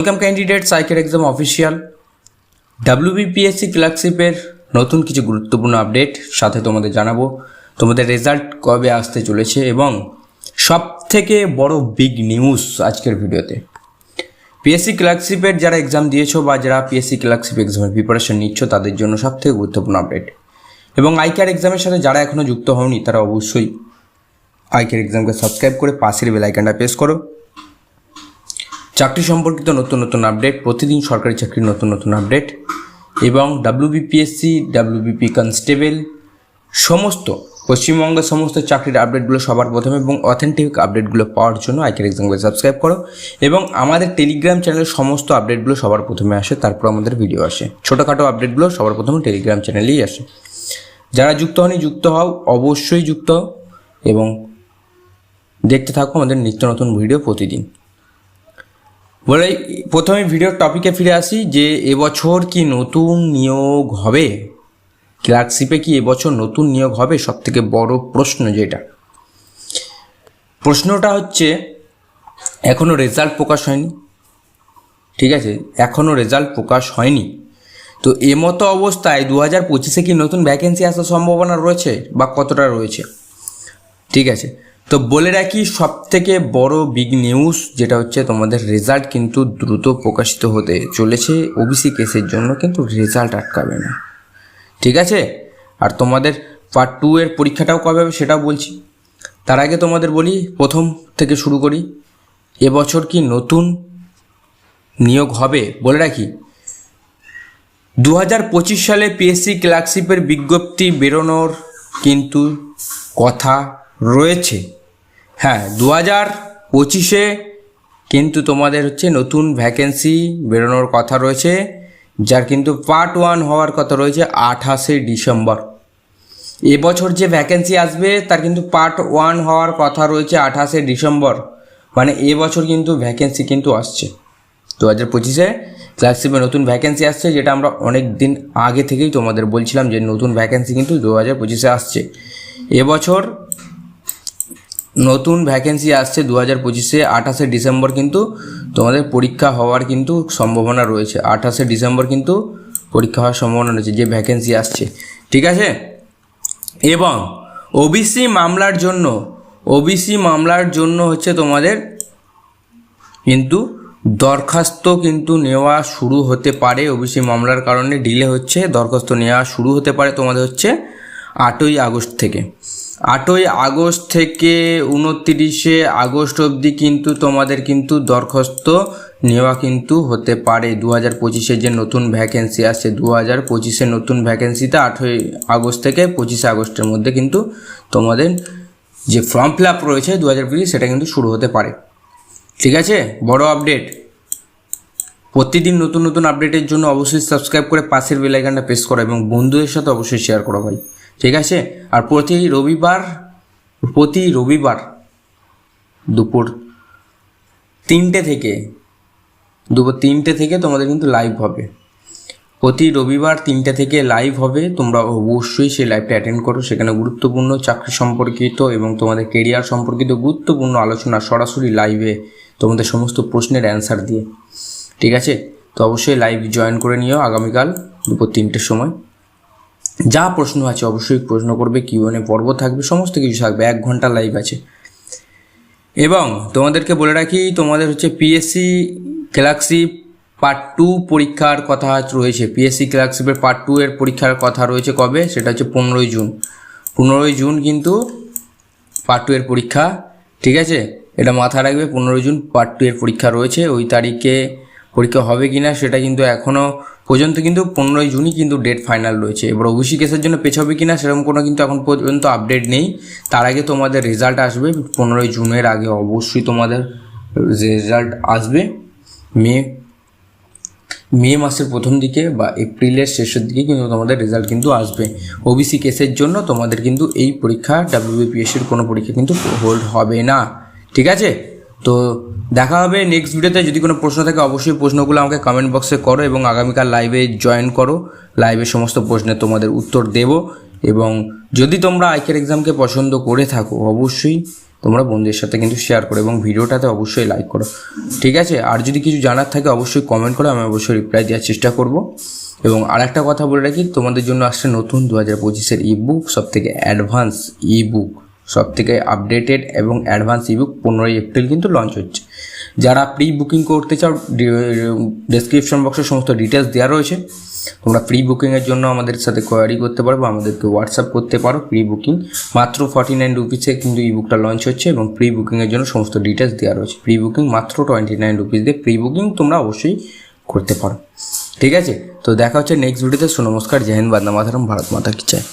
Welcome candidate cycle exam official WBPSC ক্লার্কশিপের নতুন কিছু গুরুত্বপূর্ণ আপডেট সাথে তোমাদের জানাব। তোমাদের রেজাল্ট কবে আসতে চলেছে এবং সব থেকে বড় বিগ নিউজ আজকের ভিডিওতে। পিএসসি ক্লার্কশিপের যারা এক্সাম দিয়েছ বা যারা পিএসসি ক্লার্কশিপ এক্সামের প্রিপারেশন নিচ্ছ, তাদের জন্য সব থেকে গুরুত্বপূর্ণ আপডেট এবং আইকার এক্সামের সাথে যারা এখনও যুক্ত হওনি, তারা অবশ্যই আইকার এক্সামকে সাবস্ক্রাইব করে পাশের বেল আইকনটা প্রেস করো। চাকরি সম্পর্কিত নতুন নতুন আপডেট প্রতিদিন সরকারি চাকরির নতুন নতুন আপডেট এবং ডাব্লিউবিপিএসসি ডাব্লিউবিপি কনস্টেবল সমস্ত পশ্চিমবঙ্গের সমস্ত চাকরির আপডেটগুলো সবার প্রথমে এবং অথেন্টিক আপডেটগুলো পাওয়ার জন্য আইকের এক্সামকে সাবস্ক্রাইব করো এবং আমাদের টেলিগ্রাম চ্যানেলের সমস্ত আপডেটগুলো সবার প্রথমে আসে, তারপর আমাদের ভিডিও আসে। ছোটোখাটো আপডেটগুলো সবার প্রথমে টেলিগ্রাম চ্যানেলেই আসে। যারা যুক্ত হয়নি যুক্ত হও, অবশ্যই যুক্ত এবং দেখতে থাকো আমাদের নিত্য নতুন ভিডিও প্রতিদিন। বলে, প্রথমে ভিডিওর টপিকে ফিরে আসি যে, এবছর কি নতুন নিয়োগ হবে? ক্লার্কশিপে কি এবছর নতুন নিয়োগ হবে? সব থেকে বড় প্রশ্ন যেটা। প্রশ্নটা হচ্ছে এখনও রেজাল্ট প্রকাশ হয়নি। ঠিক আছে? এখনও রেজাল্ট প্রকাশ হয়নি। তো এমতো অবস্থায় দু হাজার পঁচিশে কি নতুন ভ্যাকেন্সি আসার সম্ভাবনা রয়েছে বা কতটা রয়েছে? ঠিক আছে? তো বলে রাখি সব থেকে বড় বিগ নিউজ যেটা হচ্ছে তোমাদের রেজাল্ট কিন্তু দ্রুত প্রকাশিত হতে চলেছে। ওবিসি কেসের জন্য কিন্তু রেজাল্ট আটকাবে না। ঠিক আছে? আর তোমাদের পার্ট টু এর পরীক্ষাটাও কবে হবে সেটাও বলছি। তার আগে তোমাদের বলি, প্রথম থেকে শুরু করি। এবছর কি নতুন নিয়োগ হবে? বলে রাখি দু হাজার পঁচিশ সালে পিএসসি ক্লার্কশিপের বিজ্ঞপ্তি বেরোনোর কিন্তু কথা রয়েছে। হ্যাঁ দু হাজার পঁচিশে কিন্তু তোমাদের হচ্ছে নতুন ভ্যাকেন্সি বেরোনোর কথা রয়েছে, যার কিন্তু পার্ট ওয়ান হওয়ার কথা রয়েছে আঠাশে ডিসেম্বর। এবছর যে ভ্যাকেন্সি আসবে, তার কিন্তু পার্ট ওয়ান হওয়ার কথা রয়েছে আঠাশে ডিসেম্বর। মানে এবছর কিন্তু ভ্যাকেন্সি কিন্তু আসছে। দু হাজার পঁচিশে ক্লাসশিপে নতুন ভ্যাকেন্সি আসছে, যেটা আমরা অনেক দিন আগে থেকেই তোমাদের বলছিলাম যে নতুন ভ্যাকেন্সি কিন্তু দু হাজার পঁচিশে আসছে। এবছর নতুন ভ্যাকেন্সি আসছে দু হাজার পঁচিশে, আঠাশে ডিসেম্বর কিন্তু তোমাদের পরীক্ষা হওয়ার কিন্তু সম্ভাবনা রয়েছে। আঠাশে ডিসেম্বর কিন্তু পরীক্ষা হওয়ার সম্ভাবনা রয়েছে, যে ভ্যাকেন্সি আসছে। ঠিক আছে? এবং ওবিসি মামলার জন্য ওবিসি মামলার জন্য হচ্ছে তোমাদের কিন্তু দরখাস্ত কিন্তু নেওয়া শুরু হতে পারে। ওবিসি মামলার কারণে ডিলে হচ্ছে, দরখাস্ত নেওয়া শুরু হতে পারে তোমাদের হচ্ছে আটই আগস্ট থেকে। আটই আগস্ট থেকে উনত্রিশে আগস্ট অবধি কিন্তু তোমাদের কিন্তু দরখাস্ত নেওয়া কিন্তু হতে পারে। দু হাজার পঁচিশে যে নতুন ভ্যাকেন্সি আসছে দু হাজার পঁচিশে নতুন ভ্যাকেন্সিতে আটই আগস্ট থেকে পঁচিশে আগস্টের মধ্যে কিন্তু তোমাদের যে ফর্ম ফিল আপ রয়েছে দু হাজার পঁচিশ, সেটা কিন্তু শুরু হতে পারে। ঠিক আছে? বড় আপডেট প্রতিদিন নতুন নতুন আপডেটের জন্য অবশ্যই সাবস্ক্রাইব করে পাশের বেলাইকানটা প্রেস করো এবং বন্ধুদের সাথে অবশ্যই শেয়ার করো ভাই। ঠিক আছে? আর প্রতি রবিবার প্রতি রবিবার দুপুর তিনটে থেকে, দুপুর তিনটে থেকে তোমাদের কিন্তু লাইভ হবে। প্রতি রবিবার তিনটে থেকে লাইভ হবে। তোমরা অবশ্যই সেই লাইভটা অ্যাটেন্ড করো। সেখানে গুরুত্বপূর্ণ চাকরি সম্পর্কিত এবং তোমাদের কেরিয়ার সম্পর্কিত গুরুত্বপূর্ণ আলোচনা সরাসরি লাইভে তোমাদের সমস্ত প্রশ্নের অ্যান্সার দিয়ে। ঠিক আছে? তো অবশ্যই লাইভ জয়েন করে নিও আগামীকাল দুপুর তিনটের সময়। যা প্রশ্ন আছে অবশ্যই প্রশ্ন করবে কিউএনএ পর্ব থাকবে, সমস্ত কিছু থাকবে, এক ঘণ্টা লাইভ আছে। এবং তোমাদেরকে বলে রাখি, তোমাদের হচ্ছে পিএসসি ক্লার্কশিপ পার্ট টু পরীক্ষার কথা রয়েছে। পিএসসি ক্লার্কশিপের পার্ট টু এর পরীক্ষার কথা রয়েছে কবে? সেটা হচ্ছে পনেরোই জুন। পনেরোই জুন কিন্তু পার্ট টু এর পরীক্ষা, ঠিক আছে? এটা মাথায় রাখবে, পনেরোই জুন পার্ট টু এর পরীক্ষা রয়েছে। ওই তারিখে পরীক্ষা হবে কি না সেটা কিন্তু এখনও পর্যন্ত কিন্তু পনেরোই জুনই কিন্তু ডেট ফাইনাল রয়েছে। এবার ওবিসি কেসের জন্য পেছাবে কি না সেরকম কোনো কিন্তু এখন পর্যন্ত আপডেট নেই। তার আগে তোমাদের রেজাল্ট আসবে পনেরোই জুনের আগে অবশ্যই তোমাদের রেজাল্ট আসবে। মে মে মাসের প্রথম দিকে বা এপ্রিলের শেষের দিকে কিন্তু তোমাদের রেজাল্ট কিন্তু আসবে। ওবিসি কেসের জন্য তোমাদের কিন্তু এই পরীক্ষা ডাব্লিউবিপিএসসির কোনো পরীক্ষা কিন্তু হোল্ড হবে না। ঠিক আছে? তো দেখা হবে নেক্সট ভিডিওতে যদি কোনো প্রশ্ন থাকে, অবশ্যই প্রশ্নগুলো আমাকে কমেন্ট বক্সে করো এবং আগামীকাল লাইভে জয়েন করো। লাইভে সমস্ত প্রশ্নের তোমাদের উত্তর দেব এবং যদি তোমরা আইকের এক্সামকে পছন্দ করে থাকো, অবশ্যই তোমরা বন্ধুদের সাথে কিন্তু শেয়ার করো এবং ভিডিওটাতে অবশ্যই লাইক করো। ঠিক আছে? আর যদি কিছু জানার থাকে, অবশ্যই কমেন্ট করো, আমি অবশ্যই রিপ্লাই দেওয়ার চেষ্টা করব। এবং আরেকটা কথা বলে রাখি, তোমাদের জন্য আসছে নতুন দু হাজার পঁচিশের ইবুক সব থেকে অ্যাডভান্স ইবুক সব থেকে আপডেটেড এবং অ্যাডভান্স ইবুক পনেরোই এপ্রিল কিন্তু লঞ্চ হচ্ছে। যারা প্রি বুকিং করতে চাও ডেসক্রিপশন বক্সে সমস্ত ডিটেলস দেওয়া রয়েছে, তোমরা প্রি বুকিংয়ের জন্য আমাদের সাথে কোয়ারি করতে পারো আমাদেরকে হোয়াটসঅ্যাপ করতে পারো। প্রি বুকিং মাত্র ফর্টি নাইন রুপিসে কিন্তু ইবুকটা লঞ্চ হচ্ছে এবং প্রি বুকিংয়ের জন্য সমস্ত ডিটেলস দেওয়া রয়েছে। প্রি বুকিং মাত্র টোয়েন্টি নাইন রুপিস দিয়ে প্রি বুকিং তোমরা অবশ্যই করতে পারো। ঠিক আছে? তো দেখা হচ্ছে নেক্সট ভিডিওতে সো নমস্কার, জয় হিন্দ বাদনা মাতারম, ভারত মাতা কি চায়।